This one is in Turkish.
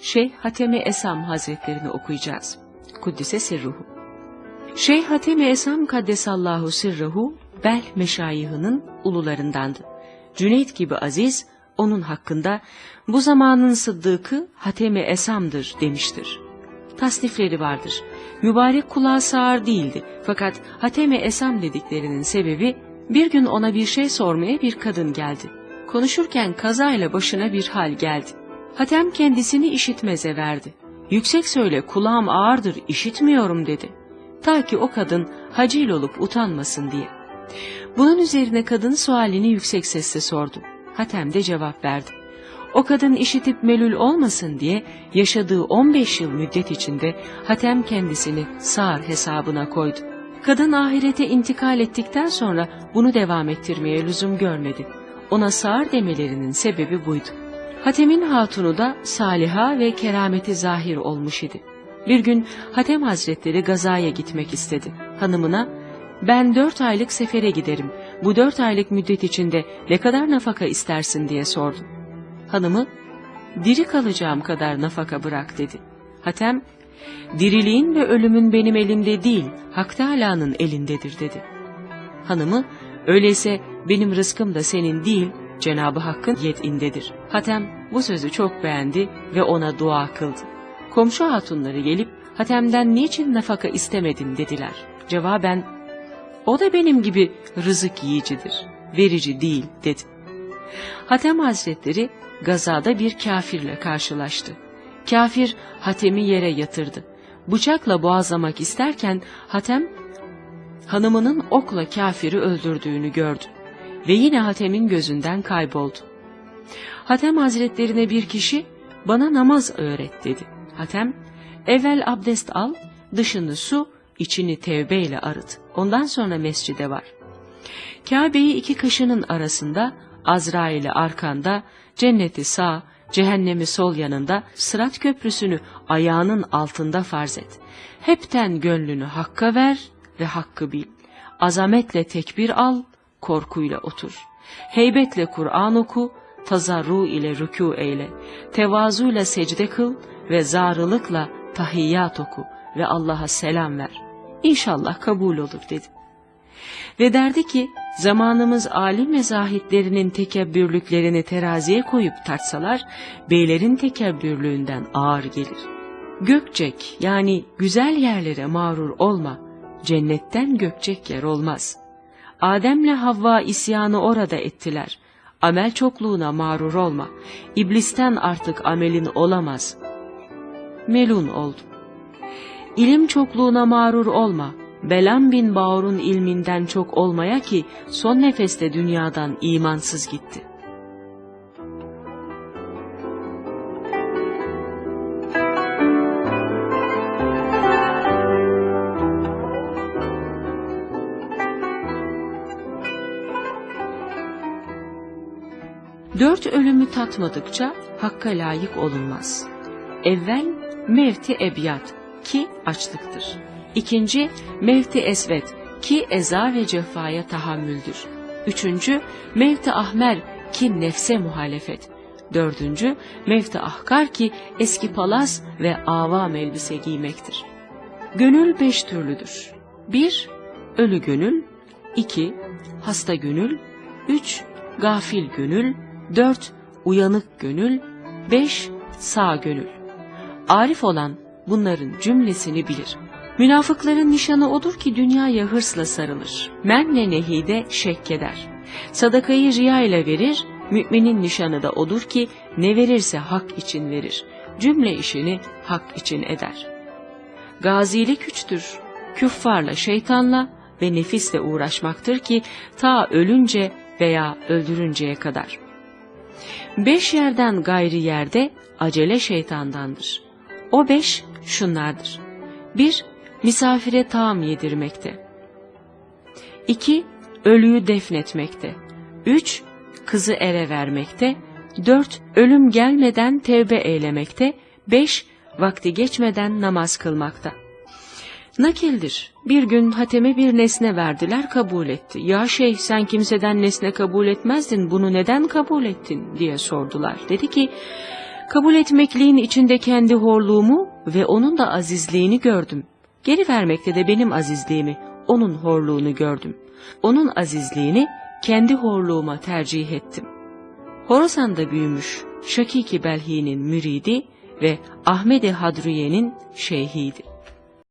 Şeyh Hatemi Esam Hazretlerini okuyacağız. Kuddise sirruhu. Şeyh Hatemi Esam Kaddesallahu sirruhu Bel meşayihinin ulularındandı. Cüneyt gibi aziz onun hakkında bu zamanın sıddıkı Hatemi Esam'dır demiştir. Tasnifleri vardır. Mübarek kulağı sağır değildi fakat Hatemi Esam dediklerinin sebebi bir gün ona bir şey sormaya bir kadın geldi. Konuşurken kazayla başına bir hal geldi. Hatem kendisini işitmeze verdi. Yüksek söyle kulağım ağırdır işitmiyorum dedi. Ta ki o kadın hacil olup utanmasın diye. Bunun üzerine kadın sualini yüksek sesle sordu. Hatem de cevap verdi. O kadın işitip melül olmasın diye yaşadığı 15 yıl müddet içinde Hatem kendisini sağır hesabına koydu. Kadın ahirete intikal ettikten sonra bunu devam ettirmeye lüzum görmedi. Ona sağır demelerinin sebebi buydu. Hatem'in hatunu da saliha ve kerameti zahir olmuş idi. Bir gün Hatem Hazretleri gazaya gitmek istedi. Hanımına, ben dört aylık sefere giderim, bu dört aylık müddet içinde ne kadar nafaka istersin diye sordu. Hanımı, diri kalacağım kadar nafaka bırak dedi. Hatem, diriliğin ve ölümün benim elimde değil, Hak Teâlâ'nın elindedir dedi. Hanımı, öyleyse benim rızkım da senin değil, Cenabı Hakk'ın yedindedir. Hatem bu sözü çok beğendi ve ona dua kıldı. Komşu hatunları gelip Hatem'den niçin nafaka istemedin dediler. Cevaben, o da benim gibi rızık yiyicidir, verici değil dedi. Hatem Hazretleri gazada bir kafirle karşılaştı. Kafir Hatem'i yere yatırdı. Bıçakla boğazlamak isterken Hatem hanımının okla kafiri öldürdüğünü gördü ve yine Hatem'in gözünden kayboldu. Hatem Hazretlerine bir kişi bana namaz öğret dedi. Hatem evvel abdest al, dışını su, içini tevbeyle arıt. Ondan sonra mescide var. Kabe'yi iki kaşının arasında, Azrail'i arkanda, cenneti sağ, cehennemi sol yanında, sırat köprüsünü ayağının altında farz et. Hepten gönlünü hakka ver ve hakkı bil. Azametle tekbir al, korkuyla otur. Heybetle Kur'an oku, tazarru ile rükû eyle. Tevazuyla secde kıl ve zarılıkla tahiyyat oku ve Allah'a selam ver. İnşallah kabul olur dedi. Ve derdi ki zamanımız alim ve zahitlerinin tekebbürlüklerini teraziye koyup tartsalar beylerin tekebbürlüğünden ağır gelir. Gökçek yani güzel yerlere mağrur olma, cennetten gökçek yer olmaz. Ademle Havva isyanı orada ettiler. Amel çokluğuna mağrur olma, İblisten artık amelin olamaz. Melun oldu. İlim çokluğuna mağrur olma, Belam bin Bağur'un ilminden çok olmaya ki son nefeste dünyadan imansız gitti. Dört ölümü tatmadıkça hakka layık olunmaz. Evvel mevti ebiyat ki açlıktır. İkinci mevti esvet ki eza ve cefaya tahammüldür. Üçüncü mevti ahmer ki nefse muhalefet. Dördüncü mevti ahkar ki eski palas ve avam elbise giymektir. Gönül beş türlüdür. Bir, ölü gönül. iki hasta gönül. Üç, gafil gönül. Dört, uyanık gönül. Beş, sağ gönül. Arif olan bunların cümlesini bilir. Münafıkların nişanı odur ki dünyaya hırsla sarılır. Menle nehide şek eder. Sadakayı riya ile verir, müminin nişanı da odur ki ne verirse hak için verir. Cümle işini hak için eder. Gazilik güçtür. Küffarla, şeytanla ve nefisle uğraşmaktır ki ta ölünce veya öldürünceye kadar. Beş yerden gayri yerde acele şeytandandır. O beş şunlardır. Bir, misafire taam yedirmekte. İki, ölüyü defnetmekte. Üç, kızı ere vermekte. Dört, ölüm gelmeden tevbe eylemekte. Beş, vakti geçmeden namaz kılmakta. Nakildir. Bir gün Hatem'e bir nesne verdiler kabul etti. Ya şeyh sen kimseden nesne kabul etmezdin bunu neden kabul ettin diye sordular. Dedi ki Kabul etmekliğin içinde kendi horluğumu ve onun da azizliğini gördüm. Geri vermekte de benim azizliğimi, onun horluğunu gördüm. Onun azizliğini kendi horluğuma tercih ettim. Horasan'da büyümüş Şakiki Belhi'nin müridi ve Ahmedi Hadriye'nin şeyhiydi.